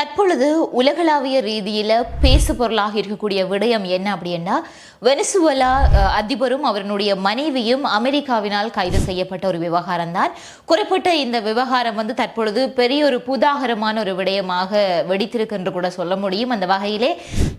தற்பொழுது உலகளாவிய ரீதியில் பேசு பொருளாக இருக்கக்கூடிய விடயம் என்ன அப்படின்னா வெனிசுவலா அதிபரும் அவருடைய மனைவியும் அமெரிக்காவினால் கைது செய்யப்பட்ட ஒரு விவகாரம் தான். குறிப்பிட்ட இந்த விவகாரம் வந்து தற்பொழுது பெரிய ஒரு புதாகரமான ஒரு விடயமாக வெடித்திருக்கு என்று கூட சொல்ல முடியும். அந்த வகையிலே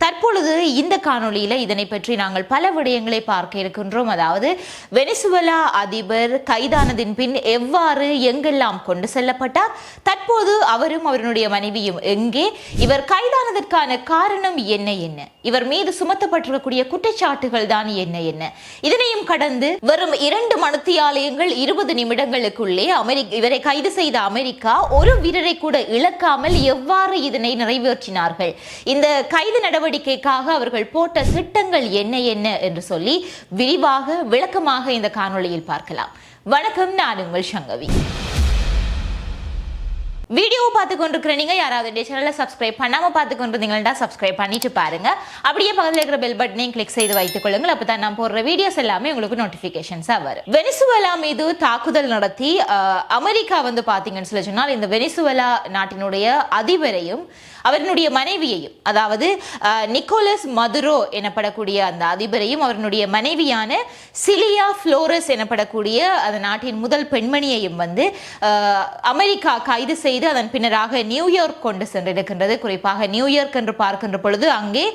தற்பொழுது இந்த காணொலியில் இதனை பற்றி நாங்கள் பல விடயங்களை பார்க்க இருக்கின்றோம். அதாவது வெனிசுவலா அதிபர் கைதானதின் பின் எவ்வாறு எங்கெல்லாம் கொண்டு செல்லப்பட்டார் தற்போது அவரும் அவருடைய மனைவியும் எங்கே எங்கே இவர் கைதானதற்கான காரணம் என்ன என்ன? இவர் மீது சுமத்தப்பட்டிருக்கக்கூடிய குற்றச்சாட்டுகள் தான் என்ன என்ன? இதனையும் கடந்து வரும் இரண்டு மனுத்தியாலயங்கள் இருபது நிமிடங்களுக்குள்ளே அமெரிக்க இவரை கைது செய்த அமெரிக்கா ஒரு வீரரை கூட இழக்காமல் எவ்வாறு இதனை நிறைவேற்றினார்கள்? இந்த கைது நடவடிக்கைக்காக அவர்கள் போட்ட திட்டங்கள் என்ன என்ன என்று சொல்லி விரிவாக விளக்கமாக இந்த காணொளியில் பார்க்கலாம். வணக்கம் நான் உங்கள் சங்கவி. வீடியோ பார்த்து கொண்டிருக்கிற நீங்கள் யாராவது இந்த சேனலை சப்ஸ்கிரைப் பண்ணாமல் பார்த்து கொண்டிருந்தீங்கன்னா சப்ஸ்கிரைப் பண்ணிட்டு பாருங்க. அப்படியே பக்கத்தில் இருக்கிற பெல் பட்டனையும் கிளிக் செய்து வைத்துக் கொள்ளுங்கள். அப்போ தான் நான் போடுற வீடியோஸ் எல்லாமே உங்களுக்கு நோட்டிஃபிகேஷன்ஸாக வரும். வெனிசுவலா மீது தாக்குதல் நடத்தி அமெரிக்கா வந்து பார்த்தீங்கன்னு சொல்லி சொன்னால் இந்த வெனிசுவலா நாட்டினுடைய அதிபரையும் அவரினுடைய மனைவியையும் அதாவது நிக்கோலஸ் மதுரோ எனப்படக்கூடிய அந்த அதிபரையும் அவருடைய மனைவியான சிலியா ஃப்ளோரஸ் எனப்படக்கூடிய அந்த நாட்டின் முதல் பெண்மணியையும் வந்து அமெரிக்கா கைது செய்து அதன் பின்னராக நியூயார்க் கொண்டு சென்றிருக்கின்றது. குறிப்பாக நியூயார்க் என்று பார்க்கின்ற பொழுது அங்கே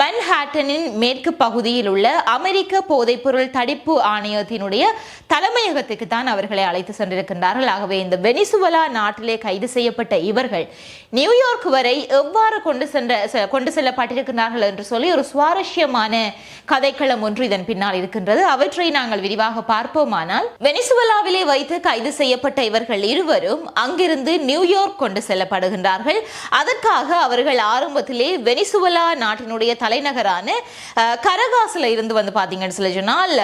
மன்ஹாட்டனின் மேற்கு பகுதியில் உள்ள அமெரிக்க போதைப்பொருள் தடுப்பு ஆணையத்தினுடைய தலைமையகத்துக்கு தான் அவர்களை அழைத்து சென்றிருக்கின்றார்கள். ஆகவே இந்த வெனிசுவலா நாட்டிலே கைது செய்யப்பட்ட இவர்கள் நியூயார்க் வரை எவ்வாறு கொண்டு சென்ற கொண்டு செல்லப்பட்டிருக்கிறார்கள் என்று சொல்லி ஒரு சுவாரஸ்யமான கதைக்களம் ஒன்று இதன் பின்னால் இருக்கின்றது. அவற்றை நாங்கள் விரிவாக பார்ப்போமானால் வெனிசுவலாவிலே வைத்து கைது செய்யப்பட்ட இவர்கள் இருவரும் அங்கிருந்து நியூயார்க் கொண்டு செல்லப்படுகின்றார்கள். அதற்காக அவர்கள் ஆரம்பத்திலே வெனிசுவலா நாட்டினுடைய தலைநகரான கரகாசில் இருந்து வந்து பார்த்தீங்கன்னு சொல்லி சொன்னால்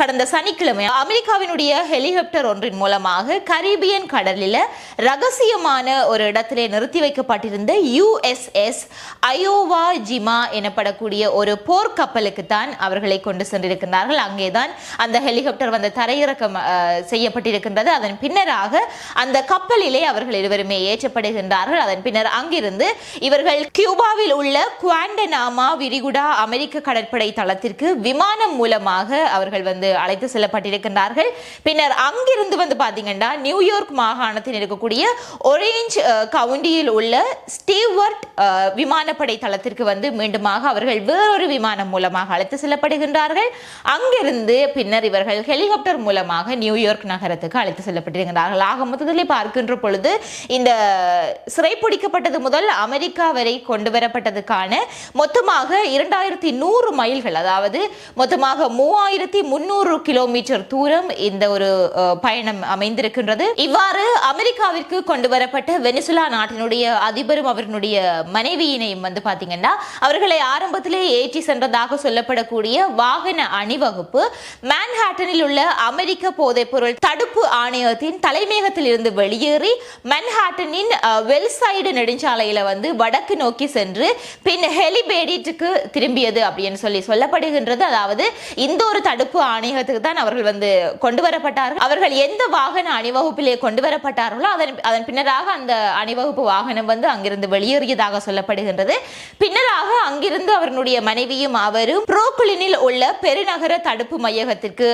கடந்த சனிக்கிழமை அமெரிக்காவினுடைய ஹெலிகாப்டர் ஒன்றின் மூலமாக கரீபியன் கடலில் ரகசியமான ஒரு இடத்திலே நிறுத்தி வைக்கப்பட்டிருந்த யுஎஸ்எஸ் அயோவா ஜிமா எனப்படக்கூடிய ஒரு போர்க்கப்பலுக்கு தான் அவர்களை கொண்டு சென்றிருக்கிறார்கள். அங்கேதான் அந்த ஹெலிகாப்டர் வந்து தரையிறக்கம் செய்யப்பட்டிருக்கின்றது. அதன் பின்னராக அந்த கப்பலிலே அவர்கள் இருவருமே ஏற்றப்படுகின்றார்கள். அதன் பின்னர் அங்கிருந்து இவர்கள் கியூபாவில் உள்ள குவாண்டனாமா விரிகுடா அமெரிக்க கடற்படை தளத்திற்கு விமானம் மூலமாக அவர்கள் வந்து அழைத்து செல்லப்பட்டிருக்கின்றார்கள். பின்னர் அங்கிருந்து வந்து பாத்தீங்கன்னா நியூயார்க் மாகாணத்தில் இருக்கக்கூடிய ஒரேஞ்ச் கவுண்டியில் உள்ள ஸ்டீவர்ட் விமானப்படை தளத்திற்கு வந்து மீண்டுமாக அவர்கள் வேறொரு விமானம் மூலமாக அழைத்து செல்லப்படுகின்றார்கள். அங்கிருந்து பின்னர் இவர்கள் ஹெலிகாப்டர் மூலமாக நியூயார்க் நகரத்துக்கு அழைத்து செல்லப்பட்டிருக்கிறார்கள் ஆக மொத்தத்தில் பார்க்கின்ற பொழுது இந்த சிறைப்பிடிக்கப்பட்டது முதல் அமெரிக்கா வரை கொண்டு வரப்பட்டதுக்கான மொத்தமாக இரண்டாயிரத்தி நூறு மைல்கள் அதாவது மொத்தமாக மூவாயிரத்தி முன்னூறு கிலோமீட்டர் தூரம் இந்த ஒரு பயணம் அமைந்திருக்கின்றது. இவ்வாறு அமெரிக்காவிற்கு கொண்டு வரப்பட்ட வெனிசுலா நாட்டினுடைய அதிபரும் அவர்களுடைய மனைவியினையும் வந்து பாத்தீங்கன்னா அவர்களை ஆரம்பத்திலே ஏற்றி சென்றதாக சொல்லப்படக்கூடிய வாகன அணிவகுப்பு மேன்ஹாட்டனில் உள்ள அமெரிக்க போதைப்பொருள் தடுப்பு ஆணையத்தின் தலைமையகத்தில் இருந்து வெளியேறி மன்ஹாட்டனின் வெல்சைடு நெடுஞ்சாலையில வந்து வடக்கு நோக்கி சென்று பின் ஹெலிபேடிட்டுக்கு திரும்பியது அப்படின்னு சொல்லி சொல்லப்படுகின்றது. அதாவது இந்த ஒரு தடுப்பு ஆணையகத்துக்கு தான் அவர்கள் வந்து கொண்டு வரப்பட்டார்கள். அவர்கள் எந்த வாகன அணிவகுப்பிலே கொண்டு வரப்பட்டார்களோ அதன் அதன் பின்னராக அந்த அணிவகுப்பு வாகனம் வந்து அங்கிருந்து வெளியேறியதாக சொல்லப்படுகின்றது. பின்னராக அங்கிருந்து அவர்களுடைய மனைவியும் அவரும் புரோக்குளினில் உள்ள பெருநகர தடுப்பு மையகத்திற்கு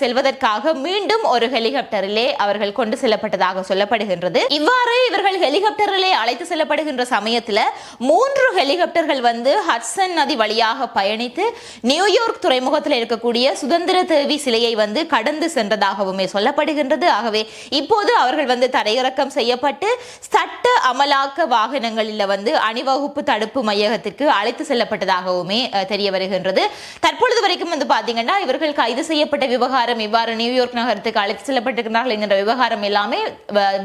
செல்வதற்காக மீண்டும் ஒரு ஹெலிகாப்டரிலே அவர்கள் கொண்டு செல்லப்பட்டதாக சொல்லப்படுகின்றது. இவ்வாறு இவர்கள் ஹெலிகாப்டரிலே அழைத்து செல்லப்படுகின்ற சமயத்தில் மூன்று ஹெலிகாப்டர்கள் வந்து ஹட்சன் நதி வழியாக பயணித்து நியூயார்க் துறைமுகத்தில் இருக்கக்கூடிய சுதந்திர தேவி சிலையை வந்து கடந்து சென்றதாகவுமே சொல்லப்படுகின்றது. ஆகவே இப்போது அவர்கள் வந்து தரையிறக்கம் செய்யப்பட்டு சட்ட அமலாக்க வாகனங்களில் வந்து அணிவகுப்பு தடுப்பு மையகத்திற்கு அழைத்து செல்லப்பட்டதாகவுமே தெரிய வருகின்றது. தற்பொழுது வரைக்கும் வந்து பார்த்தீங்கன்னா இவர்கள் கைது செய்யப்பட்ட விவகாரம் இவ்வாறு நியூயார்க் நகரத்துக்கு அழைத்து செல்லப்பட்டிருக்கிறார்கள் என்கிற விவகாரம் எல்லாமே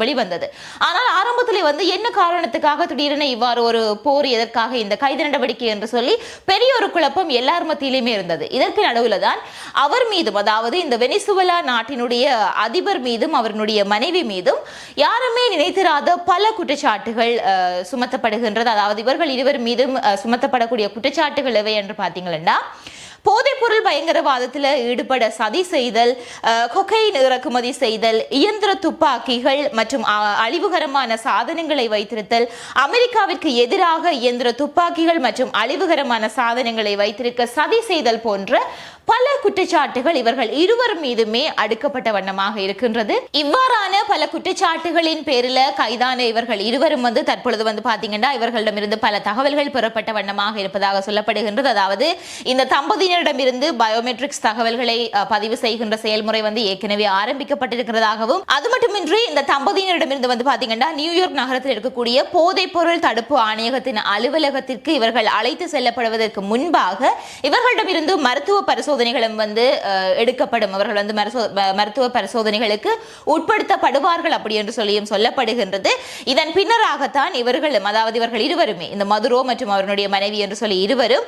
வெளிவந்தது. ஆனால் ஆரம்பத்தில் வந்து என்ன காரணத்துக்காக திடீரென இவ்வாறு ஒரு போர் எதற்காக இந்த கைது நடவடிக்கை என்று சொல்லி பெரிய ஒரு குழப்பம் எல்லார் மத்தியிலுமே இருந்தது. இதற்கு நடுவில் தான் அவர் மீது மீதும் அதாவது இந்த வெனிசுவலா நாட்டினுடைய அதிபர் மீதும் அவருடைய மனைவி மீதும் யாருமே நினைத்திராத பல குற்றச்சாட்டுகள் அஹ், சுமத்தப்படுகின்றது. அதாவது இவர்கள் இருவர் மீதும் அஹ், சுமத்தப்படக்கூடிய குற்றச்சாட்டுகள் எவை என்று பார்த்தீங்கன்னா போதைப்பொருள் பயங்கரவாதத்தில் ஈடுபட சதி செய்தல் கொக்கைன் இறக்குமதி செய்தல் இயந்திர துப்பாக்கிகள் மற்றும் அழிவுகரமான சாதனங்களை வைத்திருத்தல் அமெரிக்காவிற்கு எதிராக இயந்திர துப்பாக்கிகள் மற்றும் அழிவுகரமான சாதனங்களை வைத்திருக்க சதி செய்தல் போன்ற பல குற்றச்சாட்டுகள் இவர்கள் இருவர் மீதுமே அடுக்கப்பட்ட வண்ணமாக இருக்கின்றது. இவ்வாறான பல குற்றச்சாட்டுகளின் பேரில் கைதான இவர்கள் இருவரும் வந்து தற்பொழுது வந்து பார்த்தீங்கன்னா இவர்களிடமிருந்து பல தகவல்கள் பெறப்பட்ட வண்ணமாக இருப்பதாக சொல்லப்படுகின்றது. அதாவது இந்த தம்பதியினரிடமிருந்து பயோமெட்ரிக்ஸ் தகவல்களை பதிவு செய்கின்ற செயல்முறை வந்து ஏற்கனவே ஆரம்பிக்கப்பட்டிருக்கிறதாகவும் அது மட்டுமின்றி இந்த தம்பதியினரிடமிருந்து வந்து பாத்தீங்கன்னா நியூயார்க் நகரத்தில் இருக்கக்கூடிய போதைப்பொருள் தடுப்பு ஆணையகத்தின் அலுவலகத்திற்கு இவர்கள் அழைத்து செல்லப்படுவதற்கு முன்பாக இவர்களிடமிருந்து மருத்துவ பரிசோதனைகளும் வந்து எடுக்கப்படும். அவர்கள் வந்து மருத்துவ பரிசோதனைகளுக்கு உட்படுத்தப்படுவார்கள் அப்படி என்று சொல்லியும் சொல்லப்படுகின்றது. இதன் பின்னராகத்தான் இவர்களும் அதாவது இவர்கள் இருவருமே இந்த மதுரோ மற்றும் அவருடைய மனைவி என்று சொல்லி இருவரும்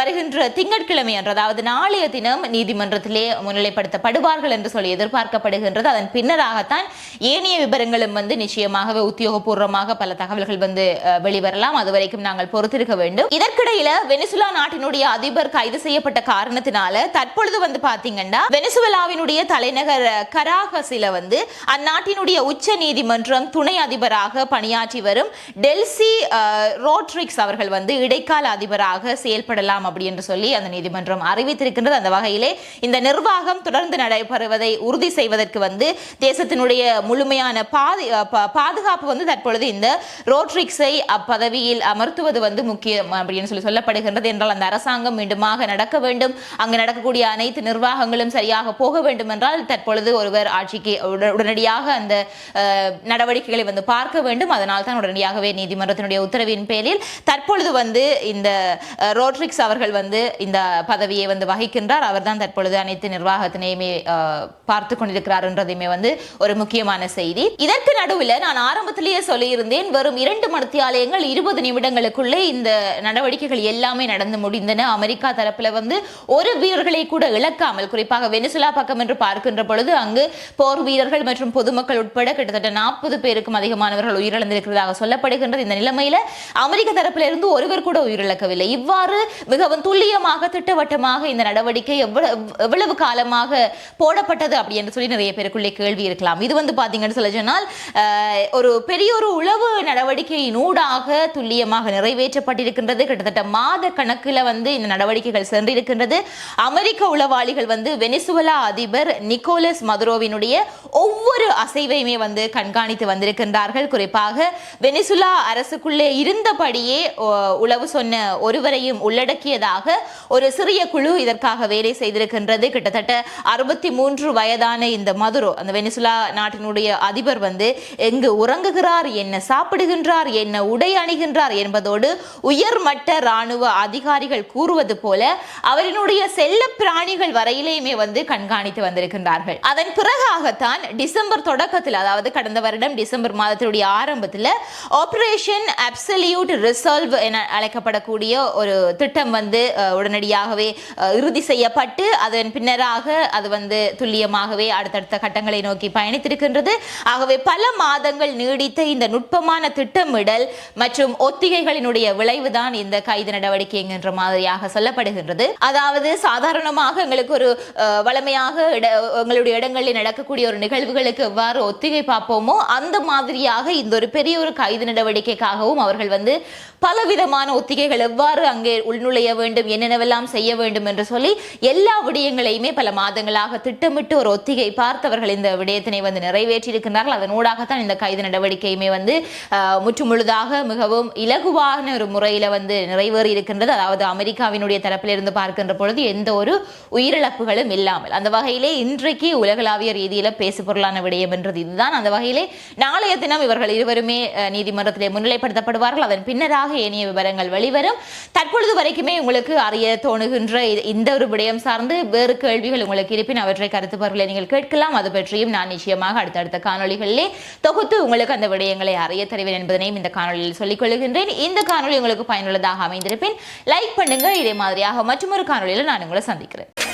வருகின்ற திங்கட்கிழமை அன்று அதாவது நாளைய தினம் நீதிமன்றத்திலே முன்னிலைப்படுத்தப்படுவார்கள் என்று சொல்லி எதிர்பார்க்கப்படுகின்றது. அதன் பின்னராகத்தான் ஏனைய விவரங்களும் வந்து நிச்சயமாகவே உத்தியோகபூர்வமாக பல தகவல்கள் வந்து வெளிவரலாம். அது வரைக்கும் நாங்கள் பொறுத்திருக்க வேண்டும். இதற்கிடையில வெனிசுலா நாட்டினுடைய அதிபர் கைது செய்யப்பட்ட காரணத்தினால தற்பொழுது வந்து பாத்தீங்கன்னா வெனிசுலாவினுடைய தலைநகர் கராகசில வந்து அந்நாட்டினுடைய உச்ச நீதிமன்றம் துணை அதிபராக பணியாற்றி வரும் டெல்சி ரோட்ரிக்ஸ் அவர்கள் வந்து இடைக்கால அதிபராக செயல்படலாம் அப்படி என்று சொல்லி அந்த நீதிமன்றம் அறிவித்திருக்கின்றது. அந்த வகையிலே இந்த நிர்வாகம் தொடர்ந்து நடைபெறுவதை உறுதி செய்வதற்கு வந்து தேசத்தினுடைய முழுமையான பாதி பா- பாதுகாப்பு வந்து தற்பொழுது இந்த ரோட்ரிக்ஸை அப்பதவியில் அமர்த்துவது வந்து முக்கியம் அப்படின்னு சொல்லி சொல்லப்படுகின்றது. என்றால் அந்த அரசாங்கம் மீண்டுமாக நடக்க வேண்டும். அங்கு நடக்கக்கூடிய அனைத்து நிர்வாகங்களும் சரியாக போக வேண்டும் என்றால் தற்பொழுது ஒருவர் ஆட்சிக்கு உடனடியாக அந்த நடவடிக்கைகளை வந்து பார்க்க வேண்டும். அதனால் தான் உடனடியாகவே நீதிமன்றத்தினுடைய உத்தரவின் பேரில் தற்பொழுது வந்து இந்த ரோட்ரிக்ஸ் அவர்கள் வந்து இந்த பதவியை வந்து வகிக்கின்றார். அவர்தான் தற்பொழுது அனைத்து நிர்வாகத்தினையுமே பார்த்து கொண்டிருக்கிறார் என்றதையுமே வந்து ஒரு முக்கியமான செய்தி. இதற்கு நடுவில் நான் ஆரம்பத்திலேயே சொல்லியிருந்தேன் வெறும் இரண்டு மணித்தியாலயங்கள் இருபது நிமிடங்களுக்குள்ளே இந்த நடவடிக்கைகள் எல்லாமே நடந்து முடிந்தன. அமெரிக்கா தரப்பில் வந்து ஒரு வீரர்களை கூட இழக்காமல் குறிப்பாக வெனிசுலா பக்கம் என்று பார்க்கின்ற பொழுது அங்கு போர் வீரர்கள் மற்றும் பொதுமக்கள் உட்பட கிட்டத்தட்ட நாற்பது பேருக்கும் அதிகமானவர்கள் உயிரிழந்திருக்கிறதாக சொல்லப்படுகின்றது. இந்த நிலைமையில அமெரிக்க தரப்பிலிருந்து இருந்து ஒருவர் கூட உயிரிழக்கவில்லை. இவ்வாறு மிகவும் துல்லியமாக திட்டவட்டமாக இந்த நடவடிக்கை எவ்வளவு எவ்வளவு காலமாக போடப்பட்டது அப்படி என்று சொல்லி நிறைய பேருக்குள்ளே கேள்வி இருக்கலாம். இது வந்து பார்த்தீங்கன்னு சொல்ல சொன்னால் ஒரு பெரிய ஒரு உளவு நடவடிக்கையின் ஊடாக துல்லியமாக நிறைவேற்றப்பட்டிருக்கின்றது. கிட்டத்தட்ட மாத கணக்கில் வந்து இந்த நடவடிக்கைகள் சென்றிருக்கின்றது. அமெரிக்க உளவாளிகள் வந்து வெனிசுவலா அதிபர் நிக்கோலஸ் மதுரோவினுடைய ஒவ்வொரு அசைவையுமே வந்து கண்காணித்து வந்திருக்கின்றார்கள். குறிப்பாக வெனிசுலா அரசுக்குள்ளே இருந்தபடியே உளவு சொன்ன ஒருவரையும் உள்ளடக்கியதாக ஒரு சிறிய குழு இதற்காக வேலை செய்திருக்கின்றது. கிட்டத்தட்ட அறுபத்தி மூன்று வயதான இந்த மதுரோ அந்த வெனிசுலா நாட்டினுடைய அதிபர் வந்து எங்கு உறங்குகிறார் என்ன சாப்பிடுகின்றார் என்ன உடை அணிகின்றார் என்பதோடு உயர்மட்ட ராணுவ அதிகாரிகள் கூறுவது போல அவரினுடைய செல்ல பிராணிகள் வரையிலேயுமே வந்து கண்காணித்து வந்திருக்கின்றார்கள். அதன் பிறகாகத்தான் டிசம்பர் தொடக்கத்தில் அதாவது கடந்த வருடம் டிசம்பர் மாதத்தினுடைய ஆரம்பத்தில் ஆபரேஷன் அப்சல்யூட் ரிசல்வ் என அழைக்கப்படக்கூடிய ஒரு திட்டம் வந்து உடனடியாக துல்லியமாகவே இறுதி செய்யப்பட்டு அதன் பின்னராக அது வந்து துல்லியமாகவே அடுத்தடுத்த கட்டங்களை நோக்கி பயணித்திருக்கின்றது. ஆகவே பல மாதங்கள் நீடித்த இந்த நுட்பமான திட்டமிடல் மற்றும் ஒத்திகைகளினுடைய விளைவுதான் இந்த கைது நடவடிக்கை என்கின்ற மாதிரியாக சொல்லப்படுகின்றது. அதாவது சாதாரணமாக எங்களுக்கு ஒரு வளமையாக இட- எங்களுடைய இடங்களில் நடக்கக்கூடிய ஒரு நிகழ்வுகளுக்கு எவ்வாறு ஒத்திகை பார்ப்போமோ அந்த மாதிரியாக இந்த ஒரு பெரிய ஒரு கைது நடவடிக்கைக்காகவும் அவர்கள் வந்து பலவிதமான ஒத்திகைகள் எவ்வாறு அங்கே உள்நுழைய வேண்டும் என்னென்னவெல்லாம் செய்ய வேண்டும் என்று சொல்லி எல்லா விடயங்களையுமே பல மாதங்களாக திட்டமிட்டு ஒரு ஒத்திகை பார்த்தவர்கள் இந்த விடயத்தினை வந்து நிறைவேற்றியிருக்கின்றார்கள். அதனூடாகத்தான் இந்த கைது நடவடிக்கையுமே வந்து முற்றுமுழுதாக மிகவும் இலகுவான ஒரு முறையில் வந்து நிறைவேறி இருக்கின்றது அதாவது அமெரிக்காவினுடைய தரப்பிலிருந்து பார்க்கின்ற பொழுது எந்த ஒரு உயிரிழப்புகளும் இல்லாமல். அந்த வகையிலே இன்றைக்கு உலகளாவிய ரீதியில் பேசு பொருளான விடயம் என்றது இதுதான். அந்த வகையிலே நாளைய தினம் இவர்கள் இருவருமே நீதிமன்றத்திலே முன்னிலைப்படுத்தப்படுவார்கள். அதன் பின்னராக ஏனைய விவரங்கள் வெளிவரும். தற்பொழுது வரைக்குமே உங்களுக்கு அறிய தோணுகின்ற இந்த ஒரு விடயம் சார்ந்து வேறு கேள்விகள் உங்களுக்கு இருப்பின் அவற்றை கருத்து நீங்கள் கேட்கலாம். அது பற்றியும் நான் நிச்சயமாக அடுத்தடுத்த காணொளிகளிலே தொகுத்து உங்களுக்கு அந்த விடயங்களை அறிய தருவேன் என்பதனையும் இந்த காணொளியில் சொல்லிக் கொள்கின்றேன். இந்த காணொளி உங்களுக்கு பயனுள்ளதாக அமைந்திருப்பேன் லைக் பண்ணுங்க. இதே மாதிரியாக மற்றொரு காணொளியில் நான் உங்களை சந்திக்கிறேன்.